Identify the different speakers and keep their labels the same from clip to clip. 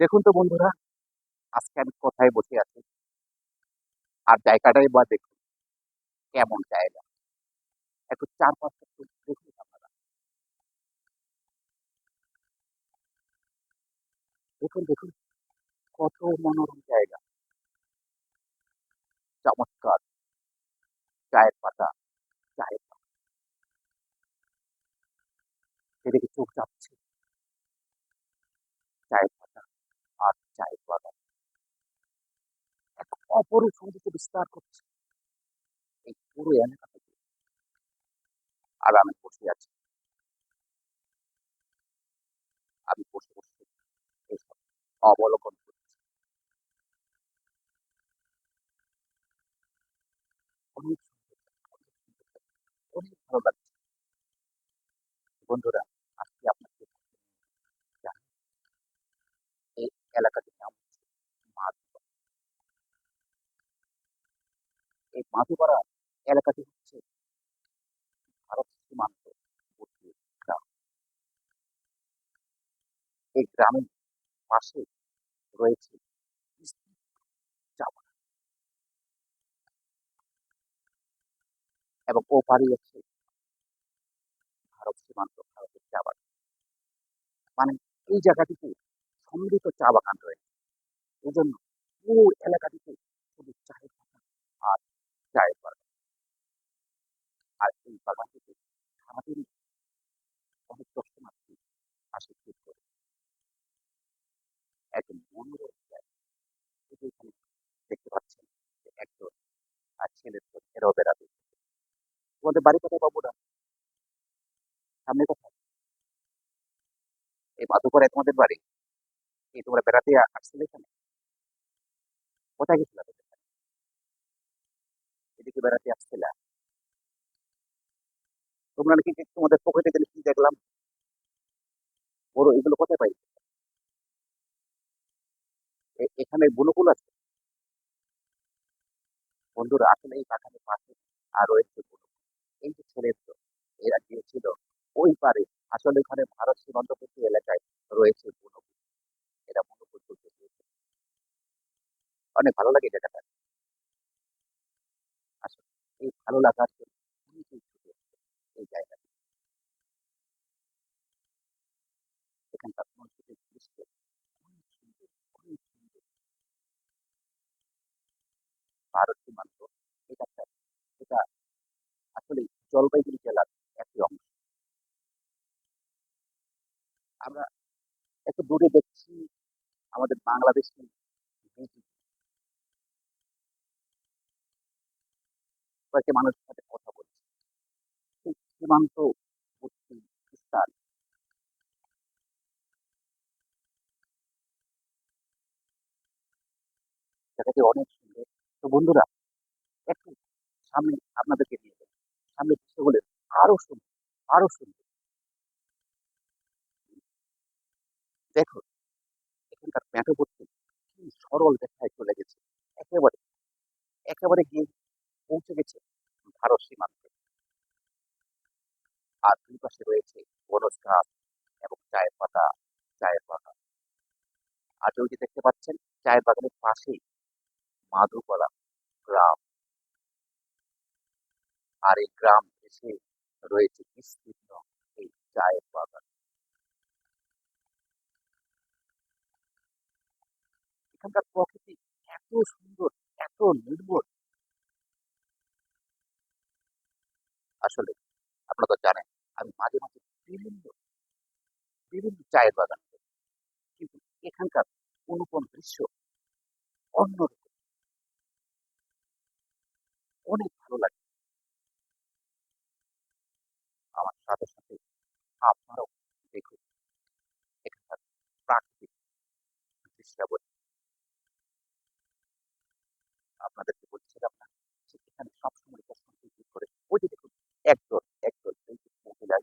Speaker 1: দেখুন তো বন্ধুরা, আজকে আমি কোথায় বসে আছি? আর জায়গাটাই বা দেখুন, কেমন জায়গা? একটু চারপাশটা দেখুন আপনারা। দেখুন দেখুন, কত মনোরম জায়গা। চমৎকার। চায়ের পাতা চায়ের পাতা। সেদিকে চোখ যাচ্ছে চায়ের আর এক অপরূপ সৌন্দর্য বিস্তার করছে। এই পুরো এলাকা থেকে। আর আমি বসে আছি। আমি বসে বসে এইসব অবলোকন করছি। অনেক অনেক ভালো লাগছে বন্ধুরা আজকে আপনাকে জানি এই এলাকাটির নাম হচ্ছে মাধুপাড়া এই মাধুপাড়া এলাকাটি হচ্ছে ভারত সীমান্তবর্তী গ্রাম এই গ্রামের পাশে রয়েছে এবং ওপারে আছে ভারত সীমান্ত ভারতের চা বাগান। মানে এই জায়গাটিতে সমৃদ্ধ চা বাগান রয়েছে। এই জন্য পুরো এলাকাটিতে শুধু চায়ের বাগান আর চায়ের বাগান আর এই বাগানটিতে সারাদিন অনেক দর্শনার্থী আসে ভিড় করে একদম মনোরম জায়গা এই যে এখানে দেখতে পাচ্ছেন যে একজন আর ছেলের বেড়াবে তোমাদের বাড়ি কোথায় বাবুরা? সামনে কোথায়? এই মাধুপুরে তোমাদের বাড়ি? এই তোমরা বেড়াতে আসছিলে এখানে? কোথায় গেছিলা এখানে? এদিকে বেড়াতে আসছিলা? তোমরা নাকি তোমাদের পকেটে গেলে কি দেখলাম? বড় এগুলো কোথায় পাই এখানে বুনুকুল আছে। বন্ধুরা, আসলে এই বাগানের পাশে আর রয়েছে এই যে ছেলের এরা গিয়েছিল ওই পারে। আসলে এখানে ভারত সীমান্তবর্তী এলাকায় রয়েছে বুনুকুল এরা বুনুকুল তুলতে গিয়েছে অনেক ভালো লাগে জায়গাটা। এই ভালো লাগার জন্য এই জায়গাটা। এখানকার মসজিদের দৃশ্য অনেক সুন্দর অনেক সুন্দর সীমান্ত এটা একটা- এটা আসলে জলপাইগুড়ি জেলার একটি অংশ। আমরা একটু দূরে দেখছি আমাদের বাংলাদেশি বিজিবি কয়েকটি মানুষের সাথে কথা বলছি। স্থান জায়গাটি অনেক তো বন্ধুরা একটু সামনে আপনাদেরকে নিয়ে যাই। সামনে দৃশ্যগুলো আরও সুন্দর আরও সুন্দর। দেখো, এখানকার মেঠোপথ্যে কি সরল দেখায় চলে গেছে। একেবারে একেবারে গিয়ে পৌঁছে গেছে ভারত সীমান্তে। আর দুই পাশে রয়েছে বনজ গাছ এবং চায়ের পাতা, চায়ের বাগান। আর ওই যে দেখতে পাচ্ছেন, চায়ের বাগানের পাশেই মাধুকলা গ্রাম। আর এই গ্রাম এসে রয়েছে বিস্তীর্ণ এই চায়ের বাগান। এখানকার প্রকৃতি এত সুন্দর, এত নির্ভর আসলে আপনারা তো জানেন, আমি মাঝে মাঝে বিভিন্ন বিভিন্ন চায়ের বাগান কিন্তু এখানকার অনুপম দৃশ্য অন্যরকম। অনেক ভালো লাগে। আমার সাথে সাথে আপনারাও দেখুন। এখানকার প্রাকৃতিক দৃশ্যাবলী। আপনাদেরকে বলছিলাম না যে এখানে সবসময় প্রশ্ন করে ওই যে দেখুন, একদল একদল মহিলা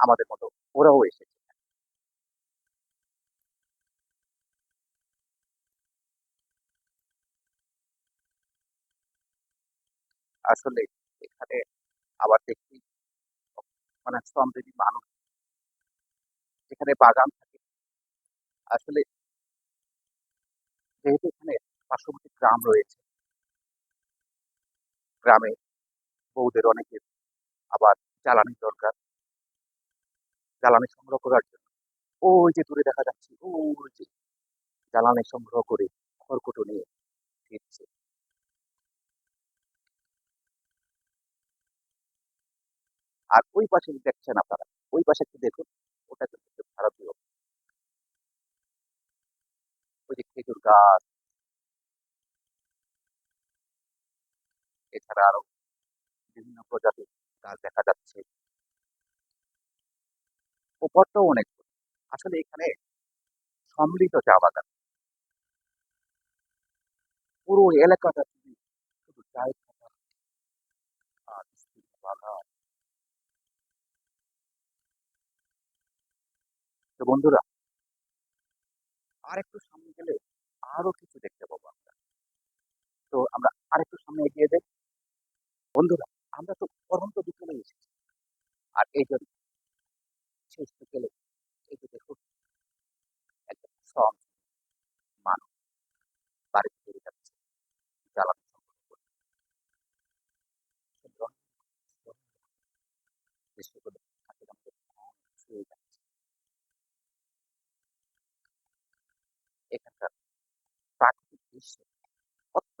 Speaker 1: আমাদের মতো ওরাও এসেছে আসলে এখানে আবার দেখি মানে শ্রমজীবী মানুষ। যেখানে বাগান থাকে। আসলে যেহেতু এখানে পার্শ্ববর্তী গ্রাম রয়েছে। গ্রামে বউদের অনেকের আবার জ্বালানি দরকার। জ্বালানি সংগ্রহ করার জন্য। ওই যে দূরে দেখা যাচ্ছে, ওই যে জ্বালানি সংগ্রহ করে খড়কুটো নিয়ে আর ওই পাশে দেখছেন আপনারা, ওই পাশে একটু দেখুন, ওটা কিন্তু ভারতীয়। ওই যে খেজুর গাছ। এছাড়া আরও বিভিন্ন প্রজাতির গাছ দেখা যাচ্ছে। উপরটাও অনেক আসলে এখানে সম্মিলিত চা বাগান। পুরো এলাকাটা শুধু চায়ের খাতা আর বাগান। তো বন্ধুরা। আর একটু সামনে গেলে আরও কিছু দেখতে পাবো আমরা। তো আমরা আরেকটু সামনে এগিয়ে যাই। বন্ধুরা, আমরা তো পরন্ত বিকেলে এসেছি। আর এই জন্য শেষ বিকেলে এই যে দেখুন, একদম শ্রম মানুষ বাড়িতে ফিরে যাচ্ছে। জ্বালানি সংগ্রহ করে সুন্দর সুন্দর দৃশ্যগুলো হাতের আমাদের মন ছুঁয়ে যাচ্ছে এখানকার প্রাকৃতিক দৃশ্য অত্যন্ত